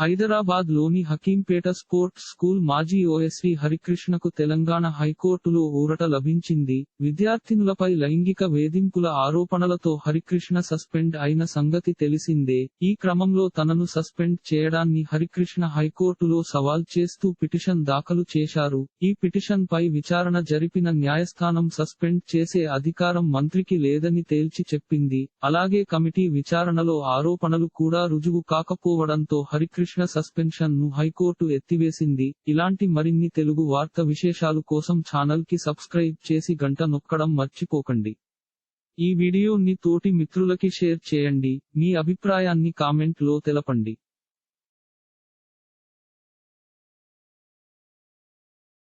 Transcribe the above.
హైదరాబాద్లోని Hakimpet sports school మాజీ ఓఎస్వి హరికృష్ణకు తెలంగాణ హైకోర్టులో ఊరట లభించింది. విద్యార్థినులపై లైంగిక వేధింపుల ఆరోపణలతో హరికృష్ణ సస్పెండ్ అయిన సంగతి తెలిసిందే. ఈ క్రమంలో తనను సస్పెండ్ చేయడాన్ని హరికృష్ణ హైకోర్టులో సవాల్ చేస్తూ పిటిషన్ దాఖలు చేశారు. ఈ పిటిషన్ పై విచారణ జరిపిన న్యాయస్థానం సస్పెండ్ చేసే అధికారం మంత్రికి లేదని తేల్చి చెప్పింది. అలాగే కమిటీ విచారణలో ఆరోపణలు కూడా రుజువు కాకపోవడంతో హరికృష్ణ సస్పెన్షన్ను హైకోర్టు ఎత్తివేసింది. ఇలాంటి మరిన్ని తెలుగు వార్త విశేషాలు కోసం ఛానల్కి సబ్స్క్రైబ్ చేసి గంట నొక్కడం మర్చిపోకండి. ఈ వీడియోని తోటి మిత్రులకి షేర్ చేయండి. మీ అభిప్రాయాన్ని కామెంట్లో తెలపండి.